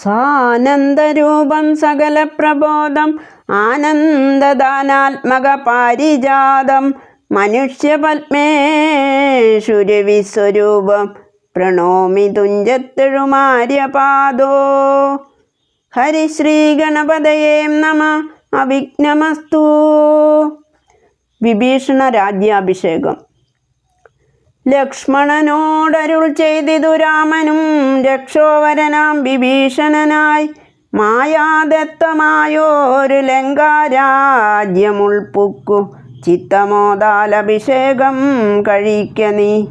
സാനന്ദരൂപം സകല പ്രബോധം ആനന്ദദാനാത്മക പാരിജാതം മനുഷ്യപത്മേഷുരവിസ്വരൂപം പ്രണോമി തുഞ്ചത്തെഴുമാര്യപാദോ ഹരിശ്രീ ഗണപതയേ നമ അവിഘ്നമസ്തു. വിഭീഷണ രാജ്യാഭിഷേകം. ലക്ഷ്മണനോടരുൾ ചെയ്തിതു രാമനും രക്ഷോവരനാം വിഭീഷണനായി. മായാദത്തമായോരു ലങ്കാരാജ്യമുൾപ്പുക്കു ചിത്തമോദാലഭിഷേകം കഴിക്ക നീ.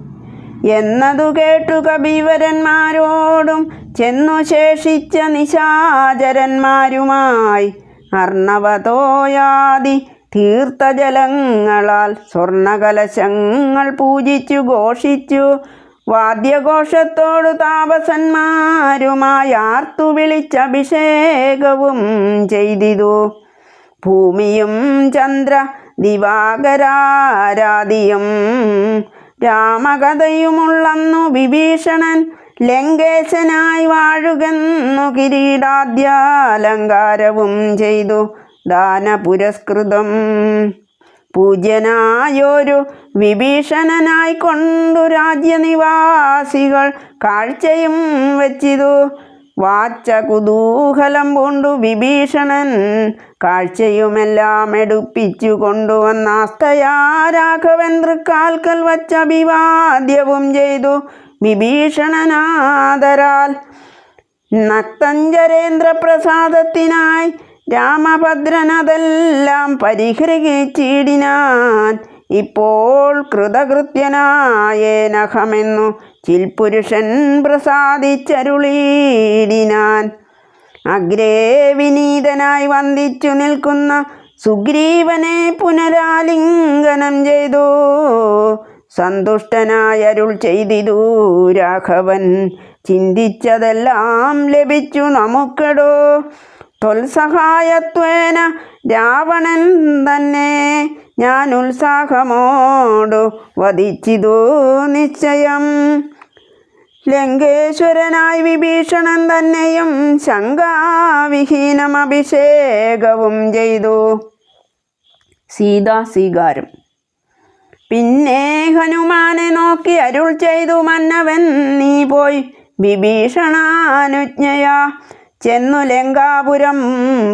എന്നതു കേട്ടു കബീവരന്മാരോടും ചെന്നു ശേഷിച്ച നിശാചരന്മാരുമായി അർണവതോയാദി തീർത്ഥജലങ്ങളാൽ സ്വർണകലശങ്ങൾ പൂജിച്ചു ഘോഷിച്ചു. വാദ്യഘോഷത്തോടു താപസന്മാരുമായാർത്തു വിളിച്ചഭിഷേകവും ചെയ്തിതു. ഭൂമിയും ചന്ദ്ര ദിവാകരാരാധിയും രാമകഥയുമുള്ളന്നു. വിഭീഷണൻ ലങ്കേശനായി വാഴുകെന്നു കിരീടാദ്യാലങ്കാരവും ചെയ്തു. ദാനപുരസ്കൃതം. പൂജ്യനായൊരു വിഭീഷണനായി കൊണ്ടു രാജ്യനിവാസികൾ കാഴ്ചയും വെച്ചിതു. വാച്ച കുതൂഹലം കൊണ്ടു വിഭീഷണൻ കാഴ്ചയുമെല്ലാം എടുപ്പിച്ചു കൊണ്ടുവന്നാസ്തയാ രാഘവൻ തൃക്കാൽക്കൽ വച്ച അഭിവാദ്യവും ചെയ്തു. വിഭീഷണനാദരാൽ നക്തഞ്ചരേന്ദ്ര പ്രസാദത്തിനായി രാമഭദ്രനതെല്ലാം പരിഹരിച്ചിടിനാൻ ഇപ്പോൾ കൃതകൃത്യനായേനഹമെന്നു ചിൽപുരുഷൻ പ്രസാദിച്ചരുളീടിനാൻ അഗ്രേ വിനീതനായി വന്ദിച്ചു നിൽക്കുന്ന സുഗ്രീവനെ പുനരാലിംഗനം ചെയ്തു. സന്തുഷ്ടനായരുൾ ചെയ്തിതു രാഘവൻ. ചിന്തിച്ചതെല്ലാം ലഭിച്ചു നമുക്കെടോ. ത്വൽസഹായത്വേന രാവണൻ തന്നെ ഞാൻ ഉത്സാഹമോടു വധിച്ചിതു നിശ്ചയം. ലങ്കേശ്വരനായി വിഭീഷണൻ തന്നെയും ശങ്കാവിഹീനം അഭിഷേകവും ചെയ്തു. സീതാസ്വീകാരം പിന്നെ ഹനുമാനെ നോക്കി അരുൾ ചെയ്തു മന്നവൻ നീ പോയി വിഭീഷണാനുജ്ഞയാ. ചെന്നു ലങ്കാപുരം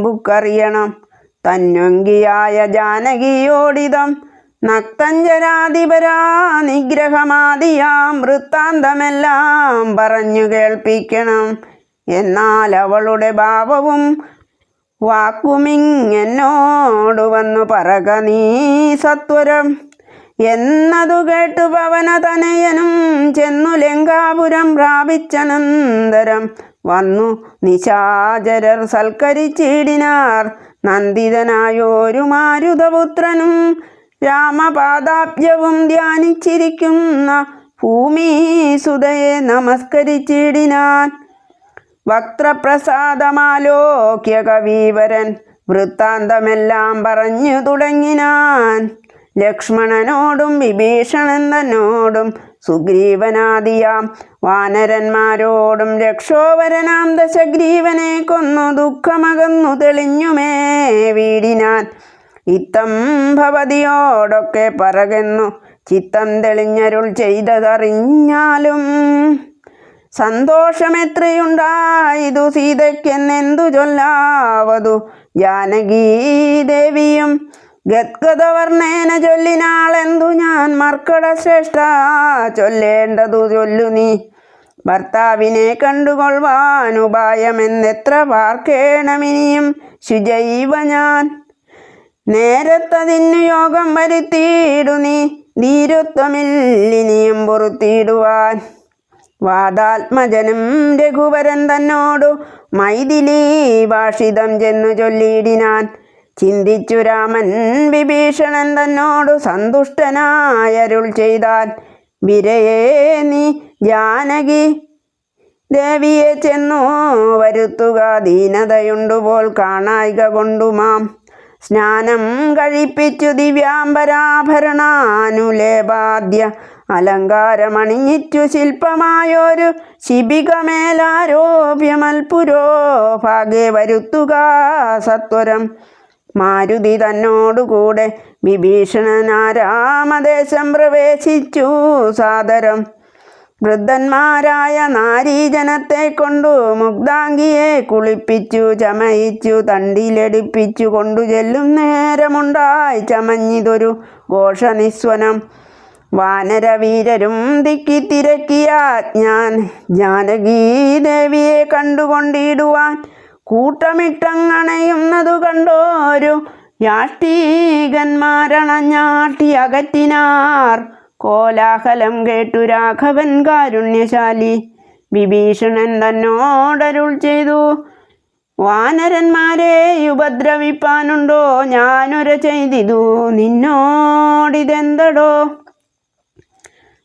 ബുക്കറിയണം. തന്നൊങ്കിയായ ജാനകിയോടിതം. നക്തഞ്ചരാധിപരാ നിഗ്രഹമാദിയാം. വൃത്താന്തമെല്ലാം പറഞ്ഞു കേൾപ്പിക്കണം. എന്നാൽ അവളുടെ ഭാവവും വാക്കുമിങ്ങെന്നോട് വന്നു പറക നീ സത്വരം. എന്നതു കേട്ടു പവനതനയനും ചെന്നു ലങ്കാപുരം പ്രാപിച്ചനന്തരം. വന്നു. നിശാചരർ സൽക്കരിച്ചിടിനാർ. നന്ദിതനായോരു മാരുതപുത്രനും രാമപാദാബ്ജവും ധ്യാനിച്ചിരിക്കുന്ന ഭൂമിസുതയെ നമസ്കരിച്ചിടിനാൻ. വക്രപ്രസാദമാലോക്യ കവീവരൻ വൃത്താന്തമെല്ലാം പറഞ്ഞു തുടങ്ങിനാൻ. ലക്ഷ്മണനോടും വിഭീഷണൻ തന്നോടും സുഗ്രീവനാദിയാം. വാനരന്മാരോടും രക്ഷോവരനാം ദശഗ്രീവനെ കൊന്നു ദുഃഖമകന്നു തെളിഞ്ഞുമേ വീടിനാൻ ഇത്തം ഭവതിയോടൊക്കെ പറകുന്നു ചിത്തം തെളിഞ്ഞരുൾ ചെയ്തതറിഞ്ഞാലും സന്തോഷമെത്രയുണ്ടായതു സീതയ്ക്കെന്നെന്തു ചൊല്ലാവതു? ജാനകീദേവിയും ഗദ്ഗതവർണേന ചൊല്ലിനാളെന്തു ഞാൻ മർക്കട ശ്രേഷ്ഠ ചൊല്ലേണ്ടതു ചൊല്ലു നീ. ഭർത്താവിനെ കണ്ടുകൊള്ളുവാനുപായമെന്നെത്ര പാർക്കേണമിനിയും ശുചൈവ ഞാൻ. നേരത്തതിന്നു യോഗം വരുത്തിയിടു നീ ധീരത്വമില്ലിനിയും പുറത്തിയിടുവാൻ. വാദാത്മജനും രഘുവരൻ തന്നോടു മൈഥിലീ ഭാഷിതം ചെന്നു ചൊല്ലിയിടിനാൻ. ചിന്തിച്ചു രാമൻ വിഭീഷണൻ തന്നോടു സന്തുഷ്ടനായരുൾ ചെയ്താൽ വിരയേ നീ ജാനകി. ദേവിയെ ചെന്നു വരുത്തുക ദീനതയുണ്ടുപോൽ കാണായിക കൊണ്ടുമാം. സ്നാനം കഴിപ്പിച്ചു ദിവ്യാംബരാഭരണാനുലേപാദ്യ അലങ്കാരമണിഞ്ഞിച്ചു ശില്പമായൊരു ശിബികമേലാരോപ്യമൽപുരോ ഭാഗ്യ വരുത്തുക സത്വരം. മാരുതി തന്നോടുകൂടെ വിഭീഷണനാരാമദേശം പ്രവേശിച്ചു. സാദരം വൃദ്ധന്മാരായ നാരീജനത്തെ കൊണ്ടു മുഗ്ധാംഗിയെ കുളിപ്പിച്ചു ചമയിച്ചു തണ്ടിയിലടിപ്പിച്ചു കൊണ്ടു ചെല്ലും നേരമുണ്ടായി. ചമഞ്ഞിതൊരു ഘോഷനിസ്വനം. വാനരവീരരും തിക്കി തിരക്കിയ ഞാൻ ജാനകീ ദേവിയെ കണ്ടുകൊണ്ടിടുവാൻ കൂട്ടമിട്ടങ്ങണയുന്നതു കണ്ടോരു യാഷ്ടീകന്മാരണഞ്ഞാട്ടി അകറ്റിനാർ. കോലാഹലം കേട്ടു രാഘവൻ കാരുണ്യശാലി. വിഭീഷണൻ തന്നോടരുൾ ചെയ്തു. വാനരന്മാരെ ഉപദ്രവിപ്പാനുണ്ടോ? ഞാനൊരു ചെയ്തിതു. നിന്നോടിതെന്തടോ?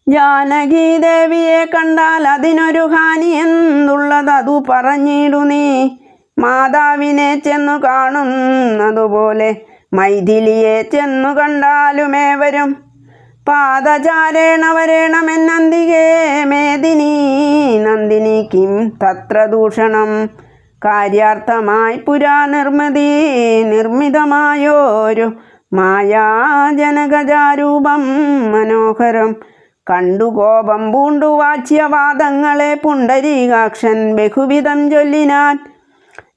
ജാനകി ദേവിയെ കണ്ടാൽ അതിനൊരു ഹാനി എന്തുള്ളതതു പറഞ്ഞിടു നീ. മാതാവിനെ ചെന്നു കാണുന്നതുപോലെ മൈഥിലിയെ ചെന്നു കണ്ടാലുമേവരും. പാദചാരേണ വരേണമെന്നന്തികേ മേദിനി. നന്ദിനി കിം തത്ര ദൂഷണം. കാര്യാർത്ഥമായി പുരാ നിർമ്മിതി നിർമ്മിതമായോരു മായാജനകജാരൂപം മനോഹരം. കണ്ടു കോപം പൂണ്ടു വാച്യവാദങ്ങളെ പുണ്ടരീകാക്ഷൻ ബഹുവിധം ചൊല്ലിനാൻ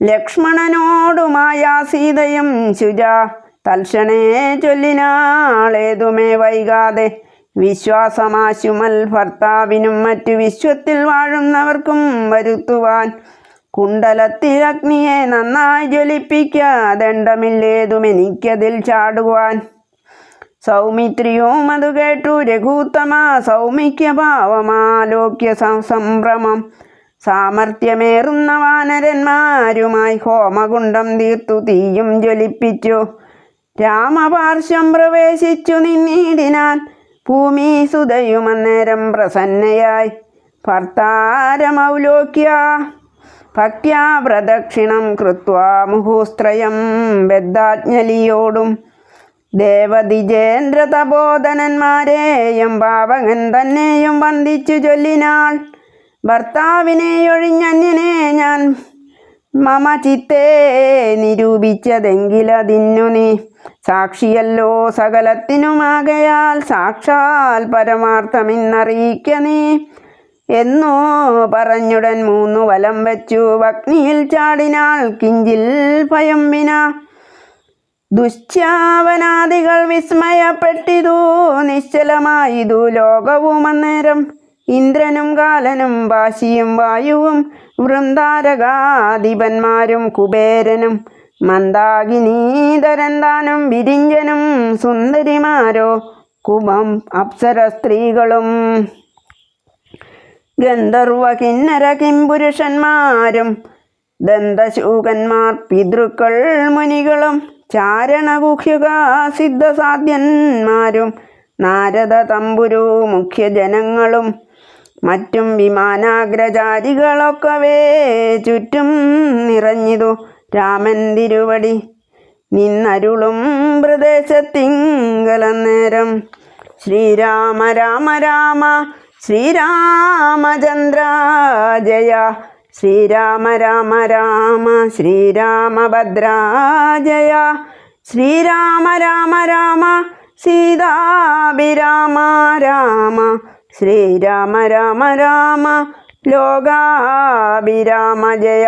ലക്ഷ്മണനോടുമായ സീതയും ശുജ. തൽക്ഷണേ ചൊല്ലിനാളേതുമേ വൈകാതെ. വിശ്വാസമാശുമൽ ഭർത്താവിനും മറ്റു വിശ്വത്തിൽ വാഴുന്നവർക്കും വരുത്തുവാൻ. കുണ്ടലത്തിൽ അഗ്നിയെ നന്നായി ജ്വലിപ്പിക്കാതെണ്ടമില്ലേതുമെനിക്കതിൽ ചാടുവാൻ. സൗമിത്രിയോ അത് കേട്ടു രഘൂത്തമ സൗമിക്യ ഭാവമാലോക്യ സംഭ്രമം സാമർഥ്യമേറുന്ന വാനരന്മാരുമായി ഹോമകുണ്ടം തീർത്തു തീയും ജ്വലിപ്പിച്ചു. രാമപാർശ്വം പ്രവേശിച്ചു നിന്നീടിനാൻ ഭൂമി സുതയും അന്നേരം പ്രസന്നയായി. ഭർത്താരമൗലോക്യ ഭക്യാ പ്രദക്ഷിണം കൃത്വാ മുഹൂസ്ത്രയം ബദ്ധാജ്ഞലിയോടും. ദേവതിജേന്ദ്ര തപോധനന്മാരെയും പാവകൻ തന്നെയും വന്ദിച്ചു ചൊല്ലിനാൾ. ഭർത്താവിനെ ഒഴിഞ്ഞന്യനെ ഞാൻ മമ ചിത്തേ നിരൂപിച്ചതെങ്കിലതിന്നു നീ സാക്ഷിയല്ലോ സകലത്തിനുമാകയാൽ സാക്ഷാൽ പരമാർത്ഥമെന്നറിയിക്ക നീ. എന്നോ പറഞ്ഞുടൻ മൂന്നു വലം വെച്ചു. അഗ്നിയിൽ ചാടിനാൾ കിഞ്ചിൽ ഭയം വിന. ദുശ്ചാവനാദികൾ വിസ്മയപ്പെട്ടിതു. നിശ്ചലമായിതു ലോകവും അന്നേരം ഇന്ദ്രനും കാലനും വാശിയും വായുവും വൃന്ദാരകാധിപന്മാരും കുബേരനും മന്ദാകിനീധരന്താനും വിരിഞ്ചനും സുന്ദരിമാരോ കുബം അപ്സര സ്ത്രീകളും ഗന്ധർവ കിന്നര കിംപുരുഷന്മാരും ദന്തശൂകന്മാർ പിതൃക്കൾ മുനികളും ചാരണഗുഹ്യക സിദ്ധസാധ്യന്മാരും നാരദ തമ്പുരു മുഖ്യജനങ്ങളും മറ്റും വിമാനാഗ്രചാരികളൊക്കവേ ചുറ്റും നിറഞ്ഞിതു രാമൻ തിരുവടി. നിന്നരുളും പ്രദേശത്തിങ്കലന്നേരം ശ്രീരാമ രാമ രാമ ശ്രീരാമചന്ദ്ര ജയ. ശ്രീരാമ രാമ രാമ ശ്രീരാമഭദ്ര ജയ. ശ്രീരാമ രാമ രാമ സീതാഭിരാമ രാമ. ശ്രീരാമ രാമ രാമ ലോകാഭിരാമ ജയ